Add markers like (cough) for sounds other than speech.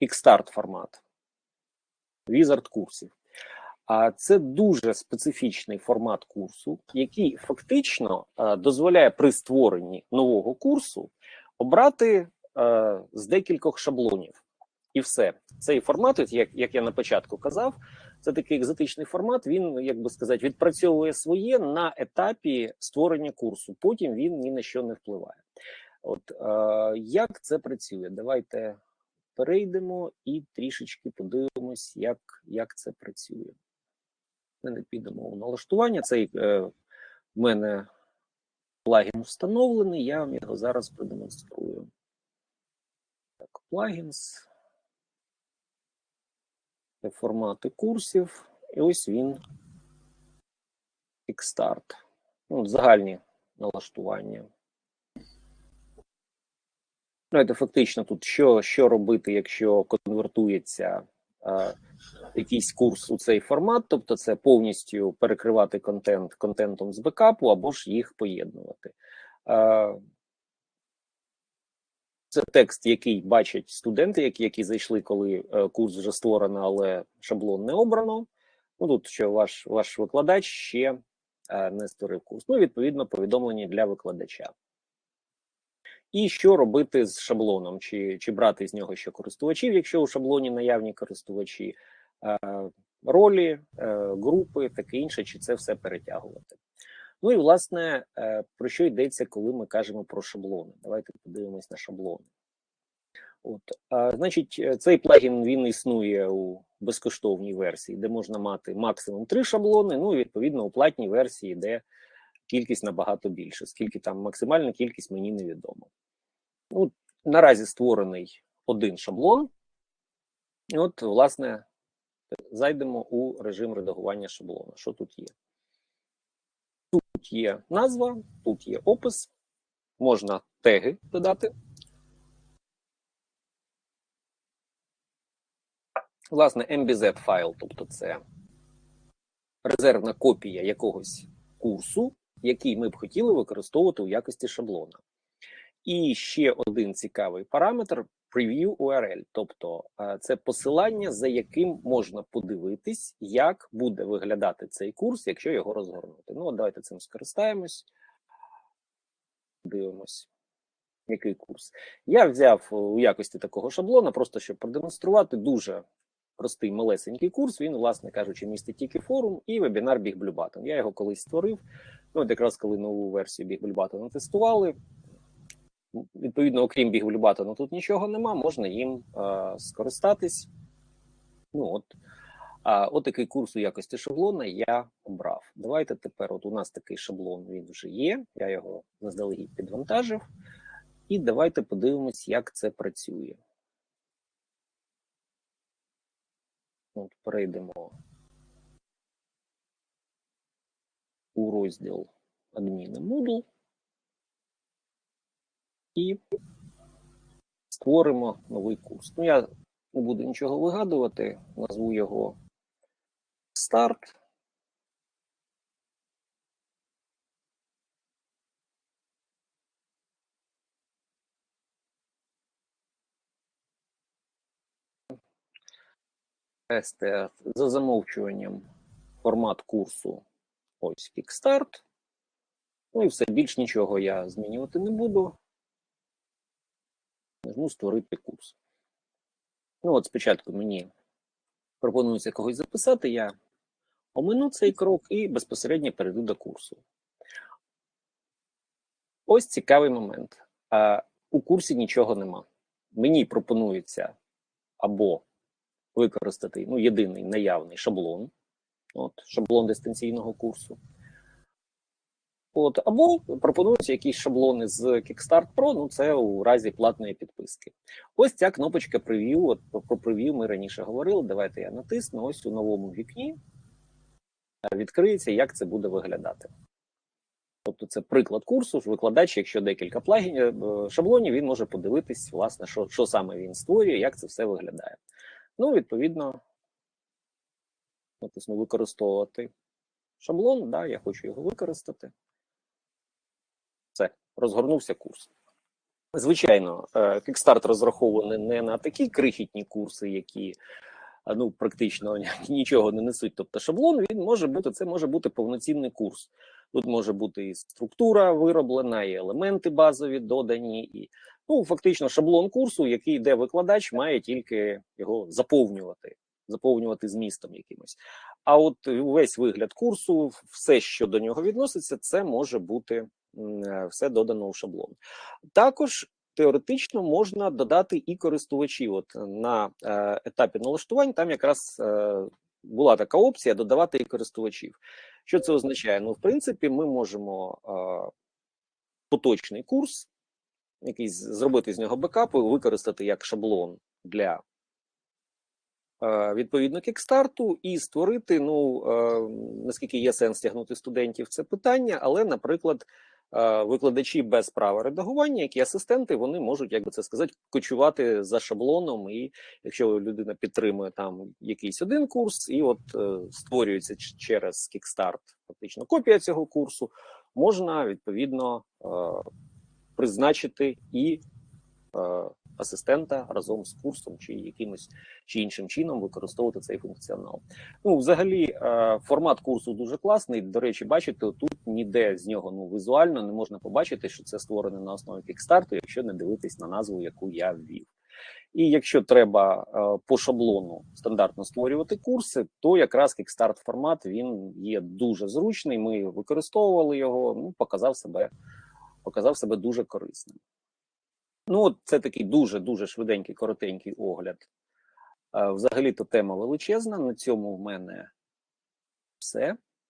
Xstart формат, Wizard курсів. А це дуже специфічний формат курсу, який фактично е, дозволяє при створенні нового курсу обрати е, з декількох шаблонів. І все. Цей формат, як, як я на початку казав, це такий екзотичний формат. Він, як би сказати, відпрацьовує своє на етапі створення курсу. Потім він ні на що не впливає. От е, як це працює? Давайте перейдемо і трішечки подивимось, як, як це працює. Ми не підемо у налаштування. Цей е, в мене плагін встановлений, я вам його зараз продемонструю. Так, плагінс. Формати курсів. І ось він. Kickstart. Ну, загальні налаштування. Ну, це фактично тут що що робити, якщо конвертується е, якийсь курс у цей формат, тобто це повністю перекривати контент контентом з бекапу або ж їх поєднувати. Е, це текст, який бачать студенти, які які зайшли, коли е, курс вже створено, але шаблон не обрано. Ну тут що ваш ваш викладач ще е, не створив курс. Ну, відповідно, повідомлення для викладача. І що робити з шаблоном, чи чи брати з нього ще користувачів, якщо у шаблоні наявні користувачі, е, ролі, е, групи, таке інше, чи це все перетягувати. Ну і власне е, про що йдеться, коли ми кажемо про шаблони? Давайте подивимось на шаблони. От, а, Значить, цей плагін він існує у безкоштовній версії, де можна мати максимум три шаблони. Ну і відповідно у платній версії, де кількість набагато більше, скільки там максимальна кількість мені невідомо. Ну, Наразі створений один шаблон. І от, власне, зайдемо у режим редагування шаблону. Що тут є? Тут є назва, тут є опис, можна теги додати. Власне, MBZ файл, тобто це резервна копія якогось курсу, який ми б хотіли використовувати у якості шаблона. І ще один цікавий параметр preview URL, тобто це посилання, за яким можна подивитись, як буде виглядати цей курс, якщо його розгорнути. Ну, давайте цим скористаємось. Дивимось, який курс. Я взяв у якості такого шаблона, просто щоб продемонструвати дуже простий малесенький курс. Він, власне кажучи, містить тільки форум і вебінар BigBlueButton. Я його колись створив. Ну, якраз коли нову версію BigBlueButton тестували. Відповідно, окрім BigBlueButton, тут нічого нема, можна їм е, скористатись. Ну от, а, от такий курс у якості шаблона я обрав. Давайте тепер, от у нас такий шаблон він вже є. Я його заздалегідь підвантажив. І давайте подивимось, як це працює. От Перейдемо у розділ адміни Moodle і створимо новий курс. Ну, я не буду нічого вигадувати, назву його старт. Тести за замовчуванням формат курсу ось Kickstart. Ну і все, більш нічого я змінювати не буду. Нажму створити курс. Ну, от спочатку мені пропонується когось записати, я омину цей крок і безпосередньо перейду до курсу. Ось цікавий момент. У курсі нічого нема. Мені пропонується або використати ну, єдиний наявний шаблон, от, шаблон дистанційного курсу. От, Або пропонуються якісь шаблони з Kickstart Pro, ну це у разі платної підписки. Ось ця кнопочка прев'ю. От про прев'ю ми раніше говорили. Давайте я натисну. Ось у новому вікні відкриється, як це буде виглядати. Тобто, це приклад курсу. Викладач, якщо декілька плагінів е, шаблонів, він може подивитись, власне, що що саме він створює, як це все виглядає. Ну, відповідно, натисну використовувати шаблон. Да, Я хочу його використати. Розгорнувся курс. Звичайно, е, Kickstart розрахований не на такі крихітні курси, які ну практично (laughs) нічого не несуть. Тобто шаблон він може бути це може бути повноцінний курс. Тут може бути і структура вироблена, і елементи базові додані, і ну фактично шаблон курсу, який де викладач має тільки його заповнювати, заповнювати змістом якимось. А от весь вигляд курсу, все, що до нього відноситься, це може бути е, все додано у шаблон. Також теоретично можна додати і користувачів. От на е, етапі налаштувань там якраз е, була така опція додавати і користувачів. Що це означає? Ну, в принципі, ми можемо е, поточний курс, якийсь зробити з нього бекап, використати як шаблон для е, відповідно кікстарту і створити. Ну е, наскільки є сенс тягнути студентів, це питання, але, наприклад, е, викладачі без права редагування, які асистенти, вони можуть, як би це сказати, кочувати за шаблоном. І якщо людина підтримує там якийсь один курс, і от е, створюється через Kickstart фактично копія цього курсу, можна відповідно е, призначити і е, асистента разом з курсом чи якимось чи іншим чином використовувати цей функціонал. Ну, взагалі, е, формат курсу дуже класний. До речі, бачите, тут ніде з нього ну візуально не можна побачити, що це створене на основі Kickstarter, якщо не дивитись на назву, яку я ввів. І якщо треба е, по шаблону стандартно створювати курси, то якраз Kickstart формат він є дуже зручний. Ми використовували його, ну показав себе, показав себе дуже корисним. Ну, це такий дуже дуже швиденький, коротенький огляд. Взагалі-то тема величезна. На цьому в мене все.